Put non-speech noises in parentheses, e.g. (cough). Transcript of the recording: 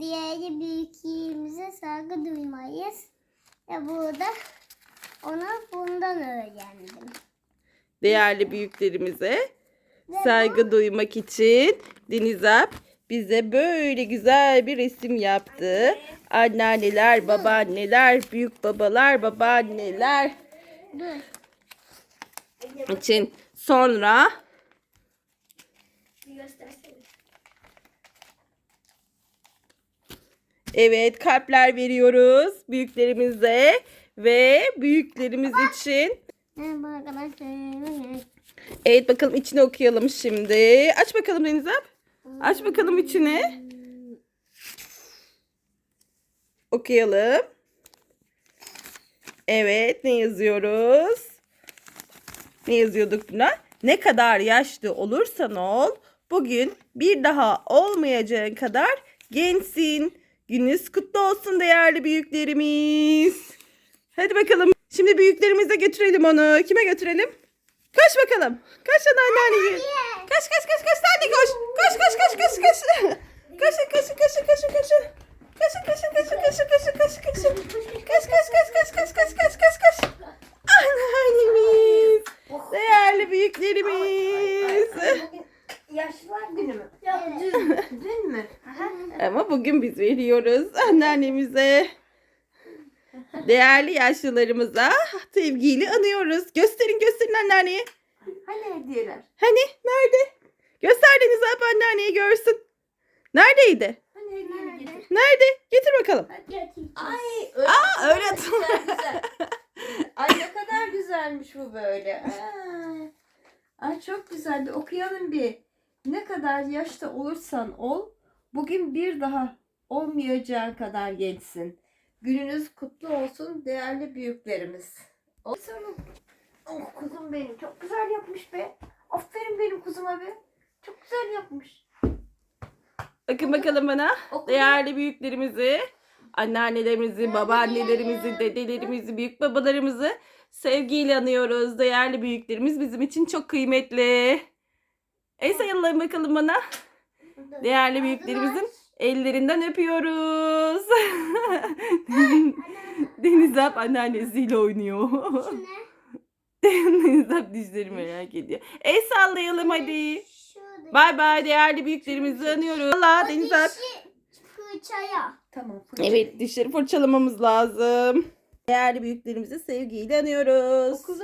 diğer büyüklerimize saygı duymayız. Ve burada onu bundan öğrendim. Değerli büyüklerimize Ve saygı duymak için Deniz Alp bize böyle güzel bir resim yaptı. Anneanneler, babaanneler, büyük babalar, babaanneler bu- için sonra Bir göstersene. Evet kalpler veriyoruz büyüklerimize ve büyüklerimiz için Merhaba arkadaşlar. Evet bakalım içini okuyalım şimdi. Aç bakalım Deniz. Aç bakalım içini. Okuyalım. Evet ne yazıyoruz? Ne yazıyorduk buna? Ne kadar yaşlı olursan ol, bugün bir daha olmayacağın kadar gençsin. Gününüz kutlu olsun değerli büyüklerimiz. Hadi bakalım. Şimdi büyüklerimize götürelim onu. Kime götürelim? Koş bakalım. Koş hadi anneanneciğim. Koş koş koş koş. De koş. Koş koş koş koş koş. Koşun koşun koşun koşun koşun. Koşun koşun koşun koşun koşun koşun koşun. Koş koş koş koş koş koş koş koş koş. Anneannemiz. Değerli büyüklerimiz. Yaşlılar günü mü? Mü? Ama bugün biz veriyoruz (laughs) anneannemize. Değerli yaşlılarımıza sevgiyle anıyoruz. Gösterin gösterin anneanneye. Hani hediyeler? Hani nerede? Göster Deniz Alp anneanneye görsün. Neredeydi? Hani hediyeleri getir. Nerede? Getir bakalım. Ay öyle, Aa, öyle güzel, güzel. Ay ne kadar güzelmiş bu böyle. (laughs) Ay, Ay çok güzel. Bir okuyalım bir. Ne kadar yaşta olursan ol, bugün bir daha olmayacağın kadar gençsin. Gününüz kutlu olsun değerli büyüklerimiz. Olsun. Oh kuzum benim çok güzel yapmış be. Aferin benim kuzuma be. Çok güzel yapmış. Bakın bakalım bana. Oku. Değerli büyüklerimizi, anneannelerimizi, babaannelerimizi, dedelerimizi, büyük babalarımızı sevgiyle anıyoruz. Değerli büyüklerimiz bizim için çok kıymetli. El sayalım bakalım bana. Değerli büyüklerimizin ellerinden öpüyoruz. (laughs) Deniz Alp anneannesiyle oynuyor. Deniz Alp dişleri merak ediyor. El sallayalım hadi. Bay bay değerli büyüklerimizi anıyoruz. Allah Deniz Alp. Fırçaya. Tamam. fırça. Evet dişleri fırçalamamız lazım. Değerli büyüklerimizi sevgiyle anıyoruz. O kuzum